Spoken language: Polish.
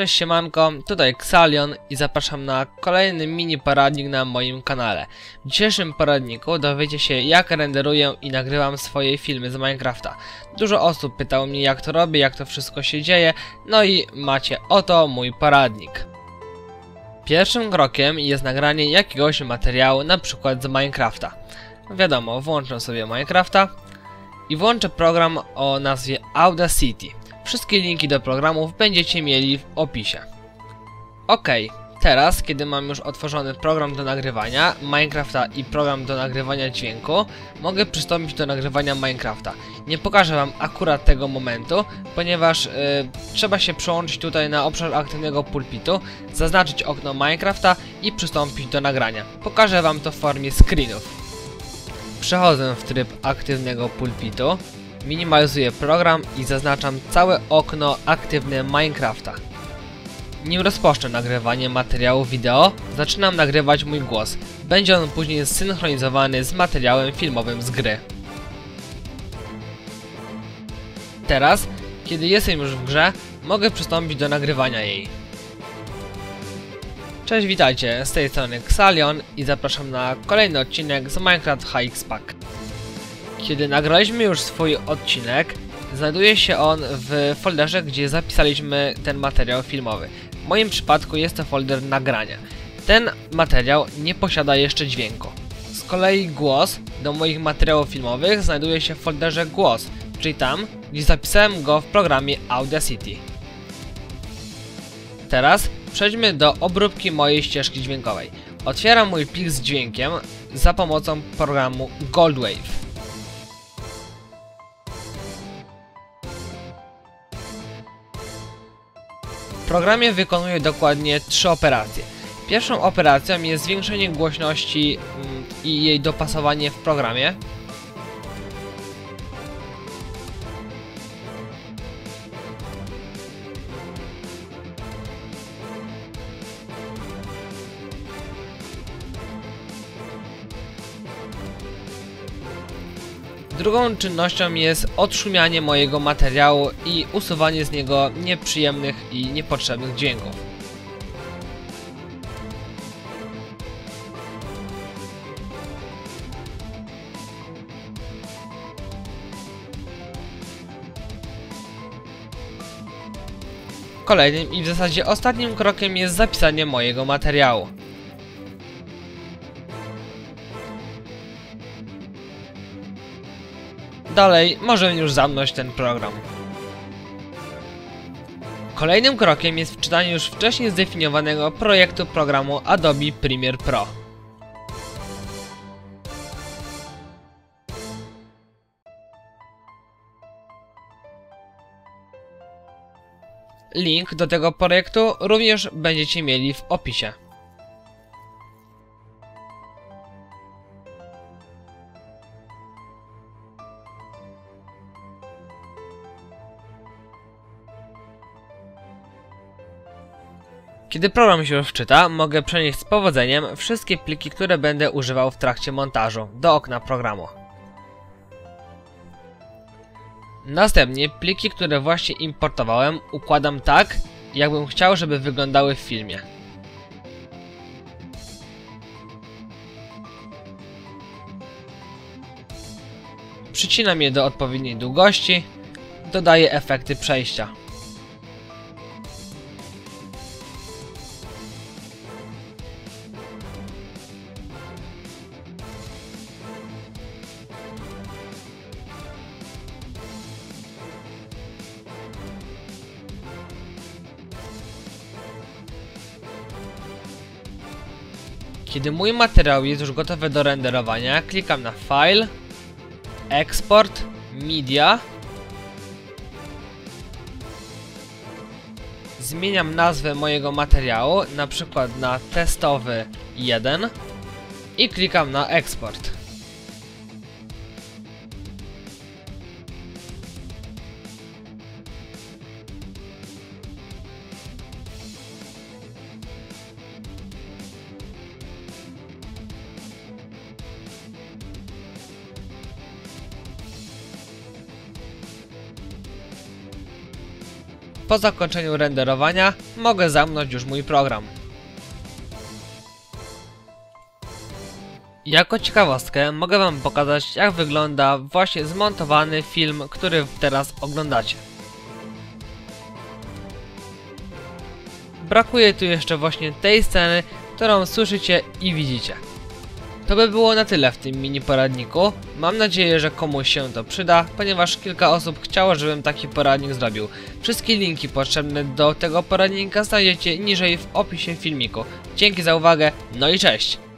Cześć siemanko, tutaj Xalion i zapraszam na kolejny mini poradnik na moim kanale. W dzisiejszym poradniku dowiecie się jak renderuję i nagrywam swoje filmy z Minecrafta. Dużo osób pytało mnie jak to robię, jak to wszystko się dzieje, no i macie oto mój poradnik. Pierwszym krokiem jest nagranie jakiegoś materiału, na przykład z Minecrafta. Wiadomo, włączę sobie Minecrafta i włączę program o nazwie Audacity. Wszystkie linki do programów będziecie mieli w opisie. Ok, teraz kiedy mam już otworzony program do nagrywania Minecrafta i program do nagrywania dźwięku, mogę przystąpić do nagrywania Minecrafta. Nie pokażę wam akurat tego momentu, ponieważ yy, trzeba się przełączyć tutaj na obszar aktywnego pulpitu, zaznaczyć okno Minecrafta i przystąpić do nagrania. Pokażę wam to w formie screenów. Przechodzę w tryb aktywnego pulpitu minimalizuję program i zaznaczam całe okno aktywne Minecrafta. Nim rozpocznę nagrywanie materiału wideo, zaczynam nagrywać mój głos. Będzie on później zsynchronizowany z materiałem filmowym z gry. Teraz, kiedy jestem już w grze, mogę przystąpić do nagrywania jej. Cześć, witajcie, z tej strony Xalion i zapraszam na kolejny odcinek z Minecraft HX Pack. Kiedy nagraliśmy już swój odcinek, znajduje się on w folderze, gdzie zapisaliśmy ten materiał filmowy. W moim przypadku jest to folder nagrania. Ten materiał nie posiada jeszcze dźwięku. Z kolei głos do moich materiałów filmowych znajduje się w folderze głos, czyli tam, gdzie zapisałem go w programie Audacity. Teraz przejdźmy do obróbki mojej ścieżki dźwiękowej. Otwieram mój plik z dźwiękiem za pomocą programu Goldwave. Programie wykonuję dokładnie trzy operacje. Pierwszą operacją jest zwiększenie głośności mm, i jej dopasowanie w programie. Drugą czynnością jest odszumianie mojego materiału i usuwanie z niego nieprzyjemnych i niepotrzebnych dźwięków. Kolejnym i w zasadzie ostatnim krokiem jest zapisanie mojego materiału. Dalej możemy już zamknąć ten program. Kolejnym krokiem jest wczytanie już wcześniej zdefiniowanego projektu programu Adobe Premiere Pro. Link do tego projektu również będziecie mieli w opisie. Kiedy program się już mogę przenieść z powodzeniem wszystkie pliki, które będę używał w trakcie montażu, do okna programu. Następnie pliki, które właśnie importowałem, układam tak, jakbym chciał, żeby wyglądały w filmie. Przycinam je do odpowiedniej długości, dodaję efekty przejścia. Kiedy mój materiał jest już gotowy do renderowania, klikam na File, Export, Media. Zmieniam nazwę mojego materiału, na przykład na testowy 1 i klikam na Export. Po zakończeniu renderowania mogę zamknąć już mój program. Jako ciekawostkę mogę wam pokazać jak wygląda właśnie zmontowany film, który teraz oglądacie. Brakuje tu jeszcze właśnie tej sceny, którą słyszycie i widzicie. To by było na tyle w tym mini poradniku. Mam nadzieję, że komuś się to przyda, ponieważ kilka osób chciało, żebym taki poradnik zrobił. Wszystkie linki potrzebne do tego poradnika znajdziecie niżej w opisie filmiku. Dzięki za uwagę, no i cześć!